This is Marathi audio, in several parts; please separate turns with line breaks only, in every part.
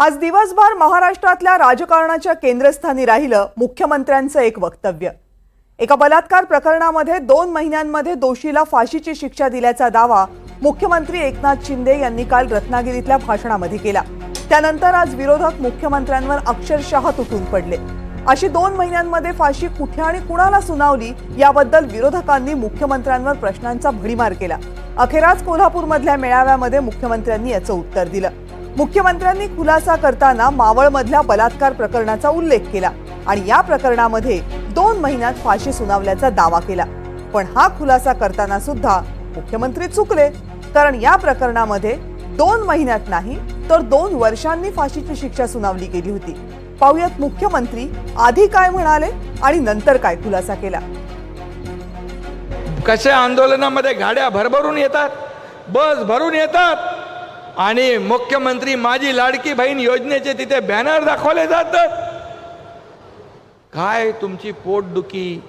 आज दिवसभर महाराष्ट्रातल्या राजकारणाच्या केंद्रस्थानी राहिलं मुख्यमंत्र्यांचं एक वक्तव्य. एका बलात्कार प्रकरणामध्ये दोन महिन्यांमध्ये दोषीला फाशीची शिक्षा दिल्याचा दावा मुख्यमंत्री एकनाथ शिंदे यांनी काल रत्नागिरीतल्या भाषणामध्ये केला. त्यानंतर आज विरोधक मुख्यमंत्र्यांवर अक्षरशः तुटून पडले. अशी दोन महिन्यांमध्ये फाशी कुठे आणि कुणाला सुनावली याबद्दल विरोधकांनी मुख्यमंत्र्यांवर प्रश्नांचा भडीमार केला. अखेर आज कोल्हापूरमधल्या मेळाव्यामध्ये मुख्यमंत्र्यांनी याचं उत्तर दिलं. मुख्यमंत्र्यांनी खुलासा करताना मावळमधल्या बलात्कार प्रकरणाचा उल्लेख केला आणि या प्रकरणामध्ये दोन महिन्यात फाशी सुनावल्याचा दावा केला. पण हा खुलासा करताना सुद्धा मुख्यमंत्री चुकले. कारण या प्रकरणामध्ये दोन महिन्यात नाही तर दोन वर्षांनी फाशीची शिक्षा सुनावली गेली होती. पाहुयात मुख्यमंत्री आधी काय म्हणाले आणि नंतर काय खुलासा केला.
कशा आंदोलनामध्ये गाड्या भरभरून येतात? बस भरून येतात? आणि मुख्यमंत्री माझी लाडकी बहीण योजनेचे तिथे बॅनर दाखवले जातात. काय तुमची पोटदुखी?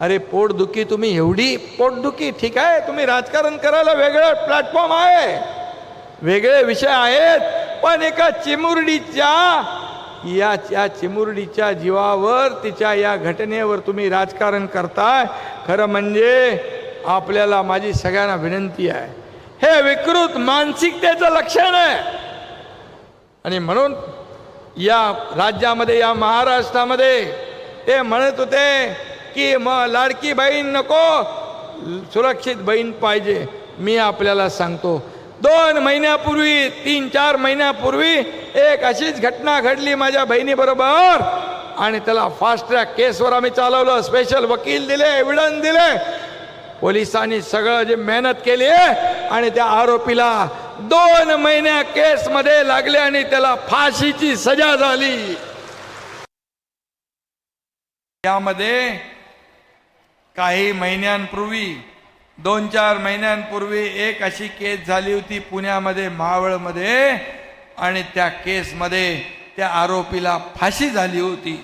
अरे पोटदुखी तुम्ही एवढी पोटदुखी? ठीक आहे तुम्ही राजकारण करायला वेगळं प्लॅटफॉर्म आहे. वेगळे विषय आहेत पण एका चिमुरडीच्या या या चिमुरडीच्या जीवावर तिच्या या घटनेवर तुम्ही राजकारण करताय. खरं म्हणजे आपल्याला माझी सगळ्यांना विनंती आहे. हे विकृत मानसिकतेचं लक्षण आहे. आणि म्हणून या राज्यामध्ये या महाराष्ट्रामध्ये ते म्हणत होते की मग लाडकी बहीण नको सुरक्षित बहीण पाहिजे. मी आपल्याला सांगतो दोन महिन्यापूर्वी तीन चार महिन्यापूर्वी एक अशीच घटना घडली माझ्या बहिणीबरोबर. आणि त्याला फास्ट ट्रॅक केसवर आम्ही चालवलं स्पेशल वकील दिले एव्हिडन्स दिले. पोलिसांनी सगळं जे मेहनत केली आहे आणि त्या आरोपीला दोन महिन्या केसमध्ये लागले आणि त्याला फाशीची सजा झाली. यामध्ये काही महिन्यांपूर्वी दोन चार महिन्यांपूर्वी एक अशी केस झाली होती पुण्यामध्ये मावळमध्ये आणि त्या केसमध्ये त्या आरोपीला फाशी झाली होती.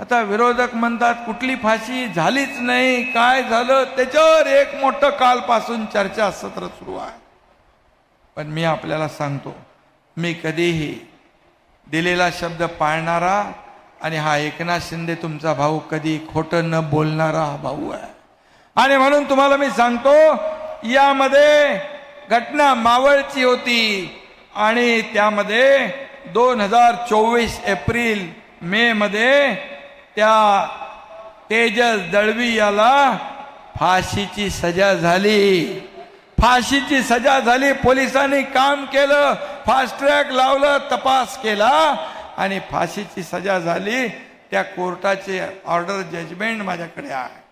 आता विरोधक म्हणतात कुठली फाशी झालीच नाही. काय झालं? त्याच्यावर एक मोठं कालपासून चर्चा सत्र सुरू आहे. पण मी आपल्याला सांगतो मी कधीही दिलेला शब्द पाळणारा आणि हा एकनाथ शिंदे तुमचा भाऊ कधी खोटं न बोलणारा हा भाऊ आहे. आणि म्हणून तुम्हाला मी सांगतो यामध्ये घटना मावळची होती आणि त्यामध्ये दोन हजार चोवीस एप्रिल मे मध्ये त्या तेजस दळवी याला फाशीची सजा झाली. फाशीची सजा झाली पोलिसांनी काम केलं फास्ट ट्रॅक लावलं तपास केला आणि फाशीची सजा झाली. त्या कोर्टाचे ऑर्डर जजमेंट माझ्याकडे आहे.